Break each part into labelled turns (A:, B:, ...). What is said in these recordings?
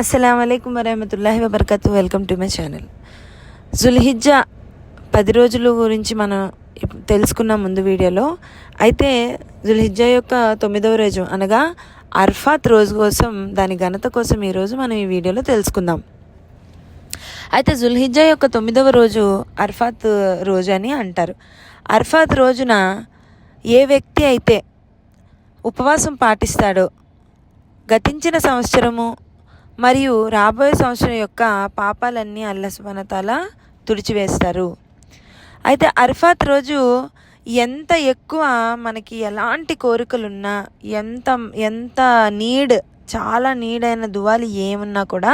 A: అస్సలం అయికం వరహమతుల్లాహి వబర్కత్ welcome to my channel Dhul Hijjah పది రోజుల గురించి మనం తెలుసుకున్న ముందు వీడియోలో. అయితే జుల్హిజ్జా యొక్క తొమ్మిదవ రోజు అనగా అర్ఫాత్ రోజు కోసం దాని ఘనత కోసం ఈరోజు మనం ఈ వీడియోలో తెలుసుకుందాం. అయితే జుల్హిజ్జా యొక్క తొమ్మిదవ రోజు అర్ఫాత్ రోజు అని అంటారు. అర్ఫాత్ రోజున ఏ వ్యక్తి అయితే ఉపవాసం పాటిస్తాడో గతించిన సంవత్సరము మరియు రాబోయే సంవత్సరం యొక్క పాపాలన్నీ అల్లా సుబనతాల తుడిచివేస్తారు. అయితే అర్ఫాత్ రోజు ఎంత ఎక్కువ మనకి ఎలాంటి కోరికలున్నా ఎంత ఎంత నీడ్ చాలా నీడ్ అయిన దువాలు ఏమున్నా కూడా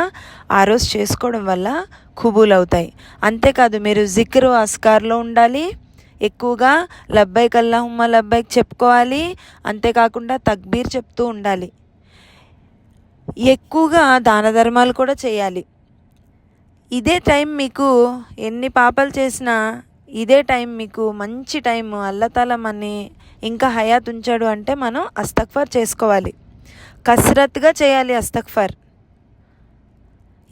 A: ఆ రోజు చేసుకోవడం వల్ల కుబూలు అవుతాయి అంతేకాదు మీరు జిక్రు అస్కార్లో ఉండాలి. ఎక్కువగా లబ్బైక్ అల్లాహుమ్మ లబ్బైక్ చెప్పుకోవాలి. అంతేకాకుండా తక్బీర్ చెప్తూ ఉండాలి. ఎక్కువగా దాన ధర్మాలు కూడా చేయాలి. ఇదే టైం మీకు ఎన్ని పాపాలు చేసినా ఇదే టైం మీకు మంచి టైం అల్లతల మని ఇంకా హయాత్ ఉంచాడు అంటే మనం అస్తక్ఫర్ చేసుకోవాలి. కసరత్గా చేయాలి అస్తక్ఫర్.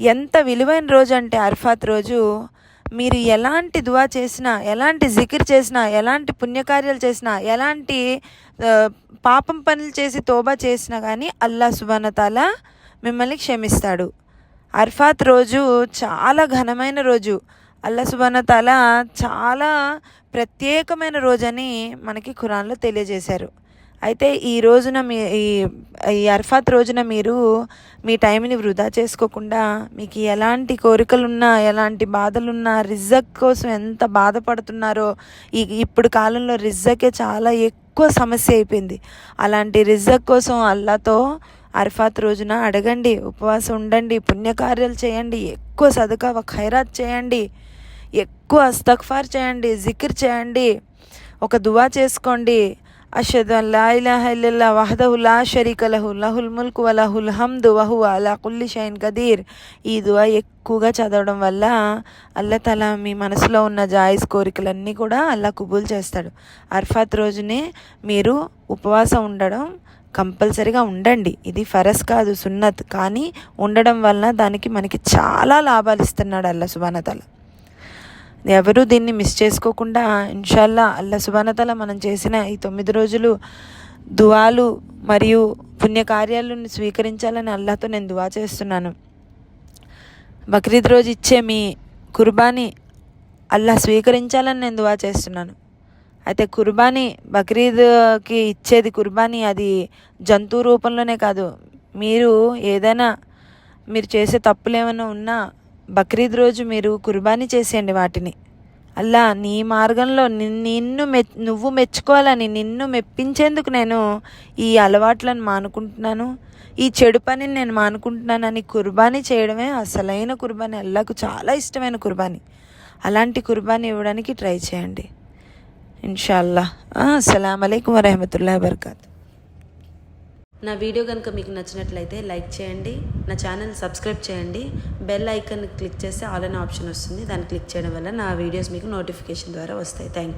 A: ఎంత విలువైన రోజు అంటే అర్ఫాత్ రోజు మీరు ఎలాంటి దువా చేసినా ఎలాంటి జికిర్ చేసినా ఎలాంటి పుణ్యకార్యాలు చేసినా ఎలాంటి పాపం పనులు చేసి తోబా చేసినా కానీ అల్లా సుబానతాల మిమ్మల్ని క్షమిస్తాడు. అర్ఫాత్ రోజు చాలా ఘనమైన రోజు. అల్లా సుబానతాల చాలా ప్రత్యేకమైన రోజని మనకి ఖురాన్లో తెలియజేశారు. అయితే ఈ రోజున మీ ఈ ఈ అర్ఫాత్ రోజున మీరు మీ టైంని వృధా చేసుకోకుండా మీకు ఎలాంటి కోరికలున్నా ఎలాంటి బాధలున్నా రిజక్ కోసం ఎంత బాధపడుతున్నారో ఈ ఇప్పుడు కాలంలో రిజకే చాలా ఎక్కువ సమస్య అయిపోయింది. అలాంటి రిజక్ కోసం అల్లాతో అర్ఫాత్ రోజున అడగండి ఉపవాసం ఉండండి పుణ్యకార్యాలు చేయండి ఎక్కువ సదుకా ఖైరాత్ చేయండి ఎక్కువ అస్తక్ఫార్ చేయండి జికిర్ చేయండి ఒక దువా చేసుకోండి అషదు లా ఇలాహ ఇల్లల్లా వహదహు లా షరీక లహు లహుల్ ముల్క్ వలహుల్ హమ్దు వహు అలా కుల్లి షైన్ కదీర్ ఈ దువా ఎక్కువగా చదవడం వల్ల అల్లా తల మీ మనసులో ఉన్న జాయిస్ కోరికలన్నీ కూడా అల్లా కుబూల్ చేస్తాడు. అర్ఫాత్ రోజునే మీరు ఉపవాసం ఉండడం కంపల్సరీగా ఉండండి. ఇది ఫరస్ కాదు సున్నత్. కానీ ఉండడం వలన దానికి మనకి చాలా లాభాలు ఇస్తున్నాడు అల్లా సుబానతల ఎవరు దీన్ని మిస్ చేసుకోకుండా ఇన్షాల్లా అల్లా సుబానతల మనం చేసిన ఈ తొమ్మిది రోజులు దువాలు మరియు పుణ్యకార్యాలను స్వీకరించాలని అల్లాతో నేను దువా చేస్తున్నాను. బక్రీద్ రోజు ఇచ్చే మీ కుర్బానీ అల్లా స్వీకరించాలని నేను దువా చేస్తున్నాను. అయితే కుర్బానీ బక్రీద్కి ఇచ్చేది కుర్బానీ అది జంతువు రూపంలోనే కాదు. మీరు ఏదైనా మీరు చేసే తప్పులు ఏమైనా ఉన్నా బక్రీద్ రోజు మీరు కుర్బానీ చేసేయండి వాటిని. అల్లా నీ మార్గంలో నిన్- నిన్ను మె నువ్వు మెచ్చుకోవాలని నిన్ను మెప్పించేందుకు నేను ఈ అలవాట్లను మానుకుంటున్నాను. ఈ చెడు పనిని నేను మానుకుంటున్నానని కుర్బానీ చేయడమే అసలైన కుర్బానీ అల్లాకు చాలా ఇష్టమైన కుర్బానీ. అలాంటి కుర్బానీ ఇవ్వడానికి ట్రై చేయండి. ఇన్షాల్లా. అస్సలం అయికం వరహమతుల్లా వబర్కాత్. నా వీడియో కనుక మీకు నచ్చినట్లయితే లైక్ చేయండి నా ఛానల్ సబ్స్క్రైబ్ చేయండి బెల్ ఐకన్ క్లిక్ చేస్తే ఆల్ అనే ఆప్షన్ వస్తుంది దాన్ని క్లిక్ చేయడం వల్ల నా వీడియోస్ మీకు నోటిఫికేషన్ ద్వారా వస్తాయి. Thank you